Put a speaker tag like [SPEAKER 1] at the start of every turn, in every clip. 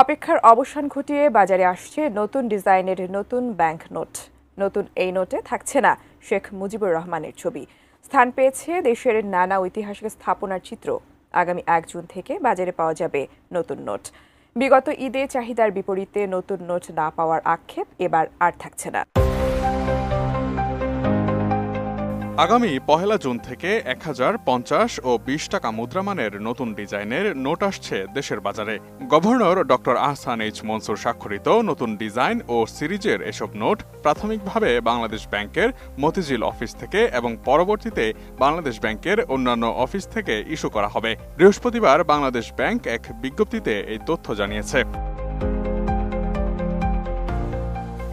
[SPEAKER 1] অপেক্ষার অবসান ঘটিয়ে বাজারে আসছে নতুন ডিজাইনের নতুন ব্যাংক নোট। নতুন এই নোটে থাকছে না শেখ মুজিবুর রহমানের ছবি। স্থান পেয়েছে দেশের নানা ঐতিহাসিক স্থাপনার চিত্র। আগামী এক জুন থেকে বাজারে পাওয়া যাবে নতুন নোট। বিগত ঈদে চাহিদার বিপরীতে নতুন নোট না পাওয়ার আক্ষেপ এবার আর থাকছে না।
[SPEAKER 2] আগামী পহেলা জুন থেকে এক হাজার পঞ্চাশ ও বিশ টাকা মুদ্রামানের নতুন ডিজাইনের নোট আসছে দেশের বাজারে। Governor doctor Ahsan H Mansur স্বাক্ষরিত নতুন ডিজাইন ও সিরিজের এসব নোট প্রাথমিকভাবে বাংলাদেশ ব্যাংকের মতিঝিল অফিস থেকে এবং পরবর্তীতে বাংলাদেশ ব্যাংকের অন্যান্য অফিস থেকে ইস্যু করা হবে। বৃহস্পতিবার বাংলাদেশ ব্যাংক এক বিজ্ঞপ্তিতে এই তথ্য জানিয়েছে।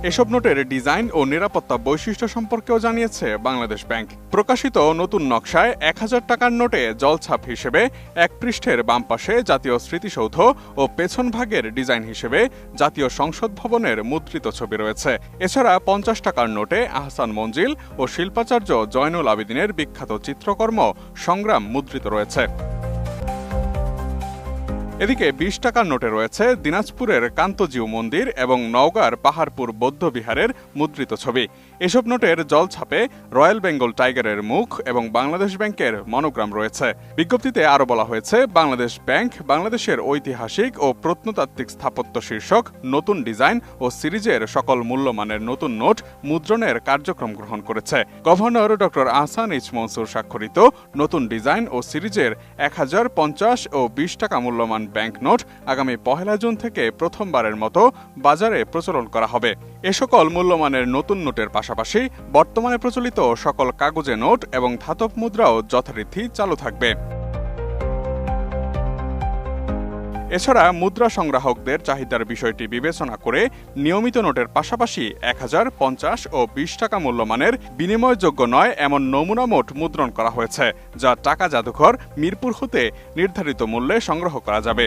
[SPEAKER 2] এসব নোটের ডিজাইন ও নিরাপত্তা বৈশিষ্ট্য সম্পর্কেও জানিয়েছে বাংলাদেশ ব্যাংক। প্রকাশিত নতুন নকশায় এক হাজার টাকার নোটে জলছাপ হিসেবে এক পৃষ্ঠের বাম পাশে জাতীয় স্মৃতিসৌধ ও পেছন ভাগের ডিজাইন হিসেবে জাতীয় সংসদ ভবনের মুদ্রিত ছবি রয়েছে। এছাড়া পঞ্চাশ টাকার নোটে আহসান মঞ্জিল ও শিল্পাচার্য জয়নুল আবেদিনের বিখ্যাত চিত্রকর্ম সংগ্রাম মুদ্রিত রয়েছে। এদিকে বিশ টাকার নোটে রয়েছে দিনাজপুরের কান্তজিউ মন্দির এবং নওগাঁর পাহাড়পুর বৌদ্ধ বিহারের মুদ্রিত ছবি। এসব নোটের জলছাপে রয়্যাল বেঙ্গল টাইগারের মুখ এবং বাংলাদেশ ব্যাংকের মনোগ্রাম রয়েছে। বিজ্ঞপ্তিতে আরও বলা হয়েছে, বাংলাদেশ ব্যাংক বাংলাদেশের ঐতিহাসিক ও প্রত্নতাত্ত্বিক স্থাপত্য শীর্ষক নতুন ডিজাইন ও সিরিজের সকল মূল্যমানের নতুন নোট মুদ্রণের কার্যক্রম গ্রহণ করেছে। Governor doctor Ahsan H Mansur স্বাক্ষরিত নতুন ডিজাইন ও সিরিজের এক হাজার পঞ্চাশ ও বিশ টাকা মূল্যমান ব্যাংক নোট আগামী পহেলা জুন থেকে প্রথমবারের মতো বাজারে প্রচলন করা হবে। এ সকল মূল্যমানের নতুন নোটের পাশাপাশি বর্তমানে প্রচলিত সকল কাগজে নোট এবং ধাতব মুদ্রাও যথারীতি চালু থাকবে। এছাড়া মুদ্রা সংগ্রাহকদের চাহিদার বিষয়টি বিবেচনা করে নিয়মিত নোটের পাশাপাশি এক হাজার পঞ্চাশ ও বিশ টাকা মূল্যমানের বিনিময়যোগ্য নয় এমন নমুনা মোট মুদ্রণ করা হয়েছে, যা টাকা জাদুঘর মিরপুর হতে নির্ধারিত মূল্যে সংগ্রহ করা যাবে।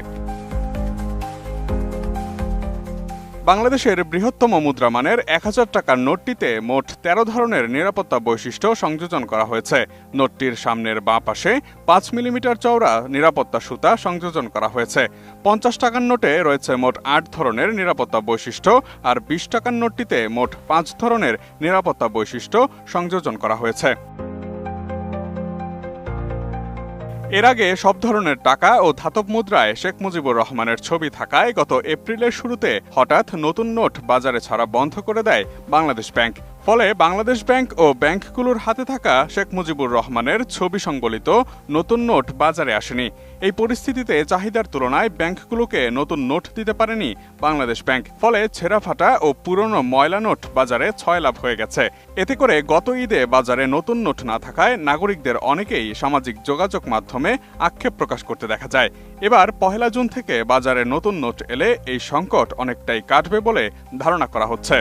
[SPEAKER 2] বাংলাদেশের বৃহত্তম মুদ্রামানের এক হাজার টাকার নোটটিতে মোট তেরো ধরনের নিরাপত্তা বৈশিষ্ট্য সংযোজন করা হয়েছে। নোটটির সামনের বাঁ পাশে পাঁচ মিলিমিটার চওড়া নিরাপত্তা সুতা সংযোজন করা হয়েছে। পঞ্চাশ টাকার নোটে রয়েছে মোট আট ধরনের নিরাপত্তা বৈশিষ্ট্য আর বিশ টাকার নোটটিতে মোট পাঁচ ধরনের নিরাপত্তা বৈশিষ্ট্য সংযোজন করা হয়েছে। এর আগে সব ধরনের টাকা ও ধাতব মুদ্রায় শেখ মুজিবুর রহমানের ছবি থাকায় গত এপ্রিলের শুরুতে হঠাৎ নতুন নোট বাজারে ছাড়া বন্ধ করে দেয় বাংলাদেশ ব্যাংক। ফলে বাংলাদেশ ব্যাংক ও ব্যাংকগুলোর হাতে থাকা শেখ মুজিবুর রহমানের ছবি সংবলিত নতুন নোট বাজারে আসেনি। এই পরিস্থিতিতে চাহিদার তুলনায় ব্যাংকগুলোকে নতুন নোট দিতে পারেনি বাংলাদেশ ব্যাংক। ফলে ছেঁড়া ফাটা ও পুরনো ময়লা নোট বাজারে ছয় লাভ হয়ে গেছে। এতে করে গত ঈদে বাজারে নতুন নোট না থাকায় নাগরিকদের অনেকেই সামাজিক যোগাযোগ মাধ্যমে আক্ষেপ প্রকাশ করতে দেখা যায়। এবার পহেলা জুন থেকে বাজারে নতুন নোট এলে এই সংকট অনেকটাই কাটবে বলে ধারণা করা হচ্ছে।